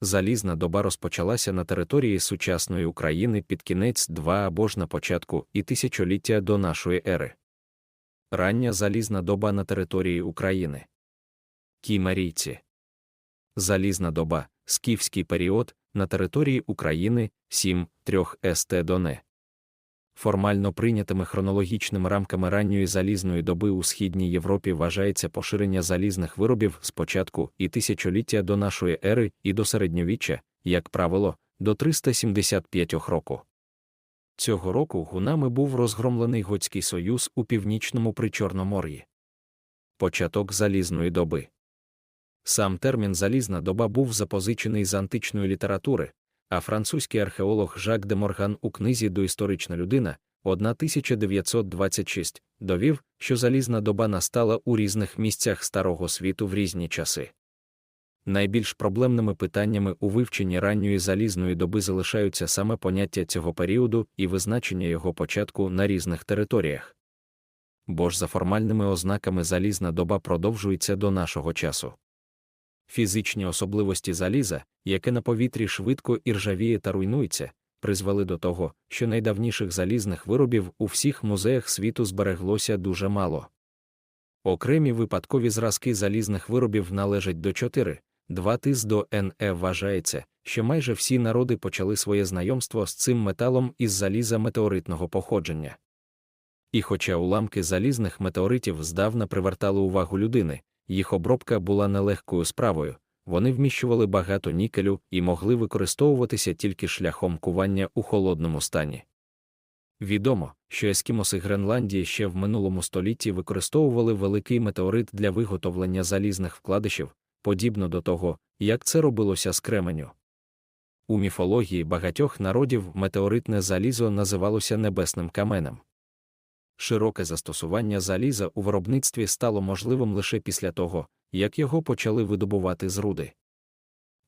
Залізна доба розпочалася на території сучасної України під кінець 2 або ж на початку і тисячоліття до нашої ери. Рання залізна доба на території України. Кімарійці. Залізна доба, скіфський період, на території України 7-3 ст доне. Формально прийнятими хронологічними рамками ранньої залізної доби у Східній Європі вважається поширення залізних виробів з початку і тисячоліття до нашої ери і до середньовіччя, як правило, до 375 року. Цього року гунами був розгромлений Готський союз у північному Причорномор'ї. Початок залізної доби. Сам термін залізна доба був запозичений з античної літератури, а французький археолог Жак де Морган у книзі Доісторична людина 1926 довів, що залізна доба настала у різних місцях Старого світу в різні часи. Найбільш проблемними питаннями у вивченні ранньої залізної доби залишаються саме поняття цього періоду і визначення його початку на різних територіях. Бо ж за формальними ознаками залізна доба продовжується до нашого часу. Фізичні особливості заліза, яке на повітрі швидко і ржавіє та руйнується, призвели до того, що найдавніших залізних виробів у всіх музеях світу збереглося дуже мало. Окремі випадкові зразки залізних виробів належать до 4, 2 тис до НЕ вважається, що майже всі народи почали своє знайомство з цим металом із заліза метеоритного походження. І хоча уламки залізних метеоритів здавна привертали увагу людини, їх обробка була нелегкою справою, вони вміщували багато нікелю і могли використовуватися тільки шляхом кування у холодному стані. Відомо, що ескімоси Гренландії ще в минулому столітті використовували великий метеорит для виготовлення залізних вкладишів, подібно до того, як це робилося з кременю. У міфології багатьох народів метеоритне залізо називалося небесним каменем. Широке застосування заліза у виробництві стало можливим лише після того, як його почали видобувати з руди.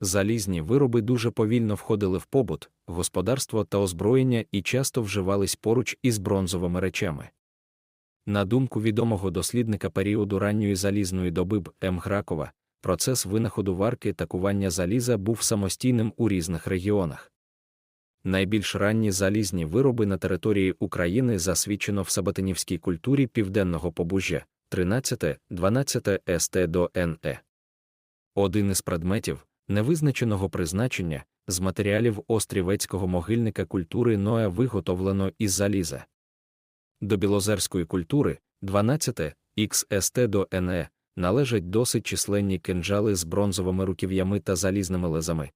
Залізні вироби дуже повільно входили в побут, господарство та озброєння і часто вживались поруч із бронзовими речами. На думку відомого дослідника періоду ранньої залізної доби Б. М. Гракова, процес винаходу варки та кування заліза був самостійним у різних регіонах. Найбільш ранні залізні вироби на території України засвідчено в сабатинівській культурі південного побужжя 13-12 ст до НЕ. Один із предметів, невизначеного призначення, з матеріалів острівецького могильника культури Ноя виготовлено із заліза. До білозерської культури 12 XST до НЕ належать досить численні кинджали з бронзовими руків'ями та залізними лезами,